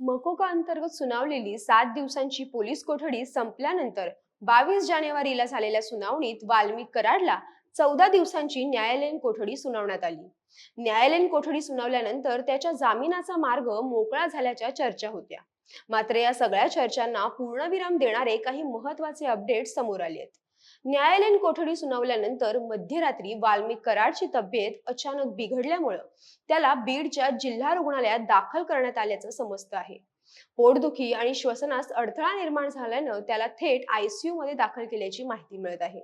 मकोका अंतर्गत सुनावलेली सात दिवसांची पोलीस कोठडी संपल्यानंतर बावीस जानेवारीला झालेल्या सुनावणीत वाल्मिक कराडला चौदा दिवसांची न्यायालयीन कोठडी सुनावण्यात आली. न्यायालयीन कोठडी सुनावल्यानंतर त्याच्या जामिनाचा मार्ग मोकळा झाल्याच्या चर्चा होत्या. मात्र या सगळ्या चर्चांना पूर्णविराम देणारे काही महत्त्वाचे अपडेट समोर आले आहेत न्यायालयीन कोठडी सुनावल्यानंतर मध्यरात्री वाल्मिक कराडची तब्येत अचानक बिघडल्यामुळं त्याला बीडच्या जिल्हा रुग्णालयात दाखल करण्यात आल्याचं समजतं आहे. पोटदुखी आणि श्वसनास अडथळा निर्माण झाल्यानं त्याला थेट आयसीयू मध्ये दाखल केल्याची माहिती मिळत आहे.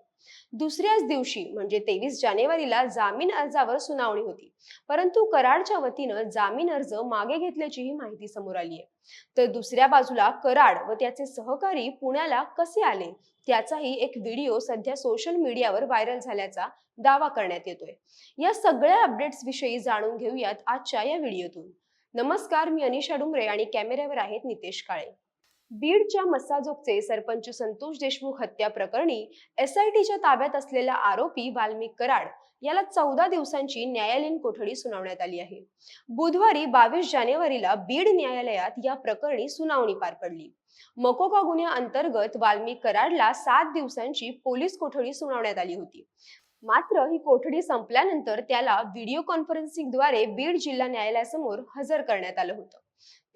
दुसऱ्याच दिवशी म्हणजे तेवीस जानेवारीला जामीन अर्जावर सुनावणी होती. परंतु कराडच्या वतीनं जामीन अर्ज मागे घेतल्याचीही माहिती समोर आली आहे. तर दुसऱ्या बाजूला कराड व त्याचे सहकारी पुण्याला कसे आले? त्याचाही एक व्हिडिओ सध्या सोशल मीडियावर व्हायरल झाल्याचा दावा करण्यात येतोय. या सगळ्या अपडेट्स विषयी जाणून घेऊयात आजच्या या व्हिडिओतून. नमस्कार मी अनिशा डुंगरे आणि कॅमेऱ्यावर आहेत नितेश काळे. बीडच्या मस्साजोगचे सरपंच संतोष देशमुख हत्या प्रकरणी एसआयटीच्या ताब्यात असलेला आरोपी वाल्मिक कराड याला चौदा दिवसांची न्यायालयीन कोठडी सुनावण्यात आली आहे. बुधवारी बावीस जानेवारीला बीड न्यायालयात या प्रकरणी सुनावणी पार पडली. मकोका गुन्ह्याअंतर्गत वाल्मिक कराडला सात दिवसांची पोलीस कोठडी सुनावण्यात आली होती. मात्र ही कोठडी संपल्यानंतर त्याला व्हिडिओ कॉन्फरन्सिंगद्वारे बीड जिल्हा न्यायालयासमोर हजर करण्यात आलं होतं.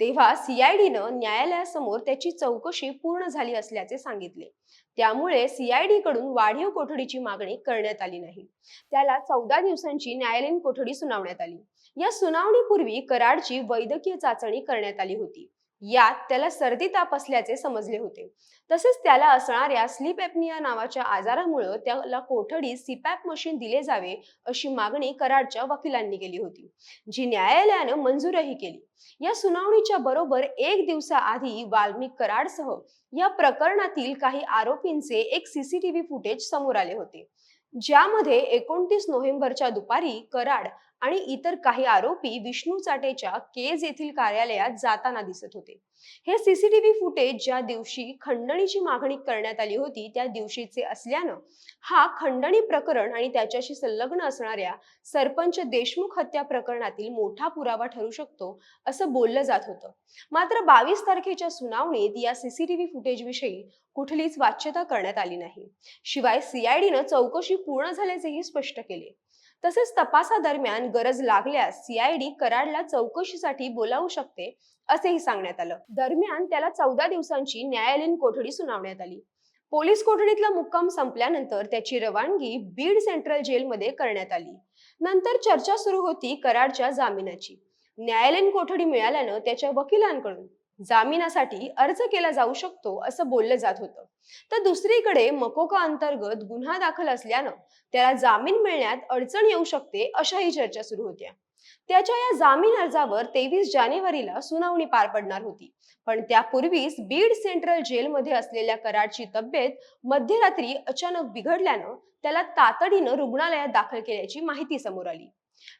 तेव्हा सीआयडीनं न्यायालयासमोर त्याची चौकशी पूर्ण झाली असल्याचे सांगितले. त्यामुळे सीआयडी कडून वाढीव कोठडीची मागणी करण्यात आली नाही. त्याला चौदा दिवसांची न्यायालयीन कोठडी सुनावण्यात आली. या सुनावणीपूर्वी कराडची वैद्यकीय चाचणी करण्यात आली होती. यात त्याला सर्दी ताप असल्याचे समजले होते. तसेच त्याला असणाऱ्या स्लीप एपनिया नावाच्या आजारामुळे त्याला कोठडी सीपॅप मशीन दिले जावे अशी मागणी कराडच्या वकिलांनी केली होती जी न्यायालयानं मंजूरही केली. या सुनावणीच्या बरोबर एक दिवसाआधी वाल्मिक कराडसह या प्रकरणातील काही आरोपींचे एक सीसीटीव्ही फुटेज समोर आले होते. ज्यामध्ये एकोणतीस नोव्हेंबरच्या दुपारी कराड आणि इतर काही आरोपी विष्णू चाटेच्या केज येथील कार्यालयात जाताना दिसत होते. हे सीसीटीव्ही फुटेज ज्या दिवशी खंडणीची मागणी करण्यात आली होती त्या दिवशीचे असल्यानं हा खंडणी प्रकरण आणि त्याच्याशी संलग्न असणाऱ्या सरपंच देशमुख हत्या प्रकरणातील मोठा पुरावा ठरू शकतो असं बोललं जात होतं. मात्र बावीस तारखेच्या सुनावणीत या सीसीटीव्ही फुटेज विषयी कुठलीच वाच्यता करण्यात आली नाही. शिवाय सीआयडीनं चौकशी पूर्ण झाल्याचेही स्पष्ट केले. तसेच तपासादरम्यान गरज लागल्यास सीआयडी कराडला चौकशीसाठी बोलावू शकते असेही सांगण्यात आलं. दरम्यान त्याला चौदा दिवसांची न्यायालयीन कोठडी सुनावण्यात आली. पोलीस कोठडीतला मुक्काम संपल्यानंतर त्याची रवानगी बीड सेंट्रल जेलमध्ये करण्यात आली. नंतर चर्चा सुरू होती कराडच्या जामिनाची. न्यायालयीन कोठडी मिळाल्यानं त्याच्या वकिलांकडून. जामिनासाठी अर्ज केला जाऊ शकतो असं बोललं जात होतं. तर दुसरीकडे मकोका अंतर्गत गुन्हा दाखल असल्यानं त्याला जामीन मिळण्यात अडचण येऊ शकते अशाही चर्चा सुरू होत्या. त्याच्या या जामीन अर्जावर तेवीस जानेवारीला सुनावणी पार पडणार होती. पण त्यापूर्वीच बीड सेंट्रल जेलमध्ये असलेल्या कराडची तब्येत मध्यरात्री अचानक बिघडल्यानं त्याला तातडीनं रुग्णालयात दाखल केल्याची माहिती समोर आली.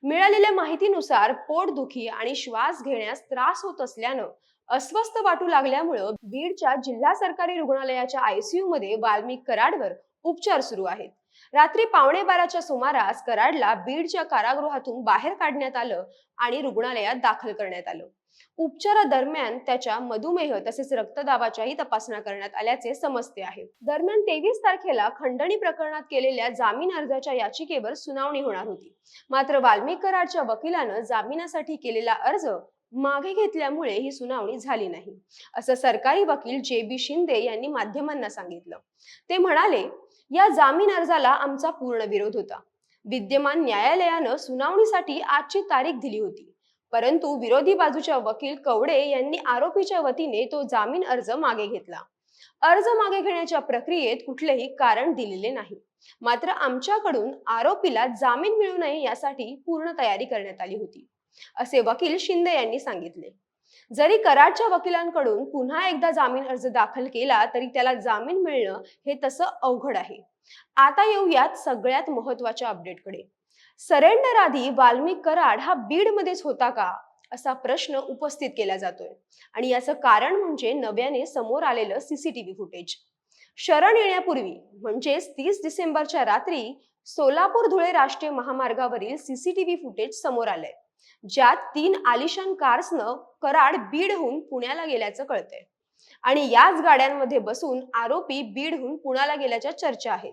मिळालेल्या माहितीनुसार पोटदुखी आणि श्वास घेण्यास त्रास होत असल्यानं अस्वस्थ वाटू लागल्यामुळं बीडच्या जिल्हा सरकारी रुग्णालयाच्या आयसीयू मध्ये वाल्मिक कराडवर उपचार सुरू आहेत. रात्री पावणे बाराच्या सुमारास कराडला बीडच्या कारागृहातून बाहेर काढण्यात आलं आणि रुग्णालयात दाखल करण्यात आलं. उपचारादरम्यान त्याच्या मधुमेह तसेच रक्तदाबाच्याही तपासण्या करण्यात आल्याचे समजते आहे. दरम्यान तेवीस तारखेला खंडणी प्रकरणात केलेल्या जामीन अर्जाच्या याचिकेवर सुनावणी होणार होती. मात्र वाल्मिक कराडच्या वकिलानं जामिनासाठी केलेला अर्ज मागे घेतल्यामुळे ही सुनावणी झाली नाही. असं सरकारी वकील जे बी शिंदे यांनी माध्यमांना सांगितलं. ते म्हणाले या जामीन अर्जाला आमचा पूर्ण विरोध होता. विद्यमान न्यायालयानं सुनावणीसाठी आजची तारीख दिली होती. परंतु विरोधी बाजूच्या वकील कवडे यांनी आरोपीच्या वतीने तो जामीन अर्ज मागे घेतला. अर्ज मागे घेण्याच्या प्रक्रियेत कुठलेही कारण दिलेले नाही. मात्र आमच्याकडून आरोपीला जामीन मिळू नये यासाठी पूर्ण तयारी करण्यात आली होती. असे वकील शिंदे यांनी सांगितले. जरी कराडच्या वकिलांकडून पुन्हा एकदा जामीन अर्ज दाखल केला तरी त्याला जामीन मिळणं हे तसं अवघड आहे. आता येऊयात सगळ्यात महत्त्वाच्या अपडेटकडे. सरेंडर आधी वाल्मिक कराड हा बीडमध्येच होता का? असा प्रश्न उपस्थित केला जातोय. आणि याचं कारण म्हणजे नव्याने समोर आलेलं सीसीटीव्ही फुटेज. शरण येण्यापूर्वी म्हणजेच तीस डिसेंबरच्या रात्री सोलापूर धुळे राष्ट्रीय महामार्गावरील सीसीटीव्ही फुटेज समोर आलंय. ज्यात तीन आलिशान कार्सनं कराड बीडहून पुण्याला गेल्याचं कळतंय. आणि याच गाड्यांमध्ये बसून आरोपी बीडहून पुण्याला गेल्याच्या चर्चा आहेत.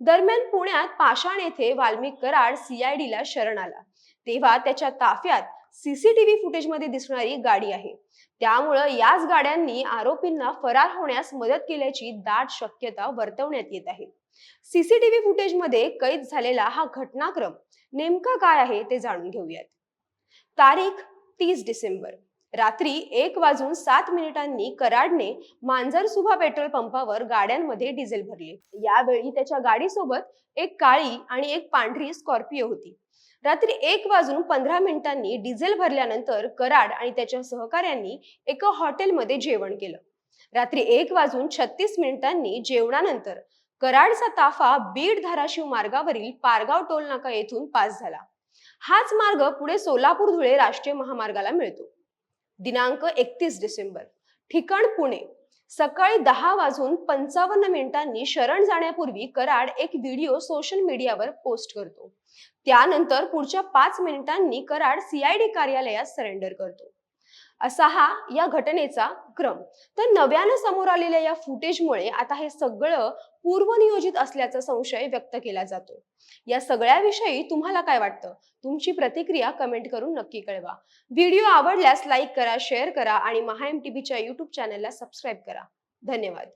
दरम्यान पुण्यात पाषाण येथे वाल्मिक कराड सीआयडीला शरण आला. तेव्हा त्याच्या ताफ्यात सीसीटीव्ही फुटेजमध्ये दिसणारी गाडी आहे. त्यामुळं याच गाड्यांनी आरोपींना फरार होण्यास मदत केल्याची दाट शक्यता वर्तवण्यात येत आहे. सीसीटीव्ही फुटेजमध्ये कैद झालेला हा घटनाक्रम नेमका काय आहे ते जाणून घेऊयात. तारीख तीस डिसेंबर. रात्री एक वाजून सात मिनिटांनी कराडने मांजरसुभा पेट्रोल पंपावर गाड्यांमध्ये डिझेल भरले. यावेळी त्याच्या गाडीसोबत एक काळी आणि एक पांढरी स्कॉर्पिओ होती. रात्री एक वाजून पंधरा मिनिटांनी डिझेल भरल्यानंतर कराड आणि त्याच्या सहकाऱ्यांनी एका हॉटेलमध्ये जेवण केलं. रात्री एक वाजून छत्तीस मिनिटांनी जेवणानंतर कराडचा ताफा बीड धाराशिव मार्गावरील पारगाव टोल नाका येथून पास झाला. हाच मार्ग पुढे सोलापूर धुळे राष्ट्रीय महामार्गाला मिळतो. दिनांक एकतीस डिसेंबर ठिकाण पुणे. सकाळी दहा वाजून पंचावन्न मिनिटांनी शरण जाण्यापूर्वी कराड एक व्हिडिओ सोशल मीडियावर पोस्ट करतो. त्यानंतर पुढच्या पाच मिनिटांनी कराड सीआयडी कार्यालयात सरेंडर करतो. असा हा या घटनेचा क्रम. तर नव्यानं समोर आलेल्या या फुटेजमुळे आता हे सगळं पूर्वनियोजित असल्याचा संशय व्यक्त केला जातो. या सगळ्याविषयी तुम्हाला काय वाटतं? तुमची प्रतिक्रिया कमेंट करून नक्की कळवा. व्हिडिओ आवडल्यास लाईक करा शेअर करा आणि महा एम टी व्हीच्या युट्यूब चॅनलला सबस्क्राईब करा. धन्यवाद.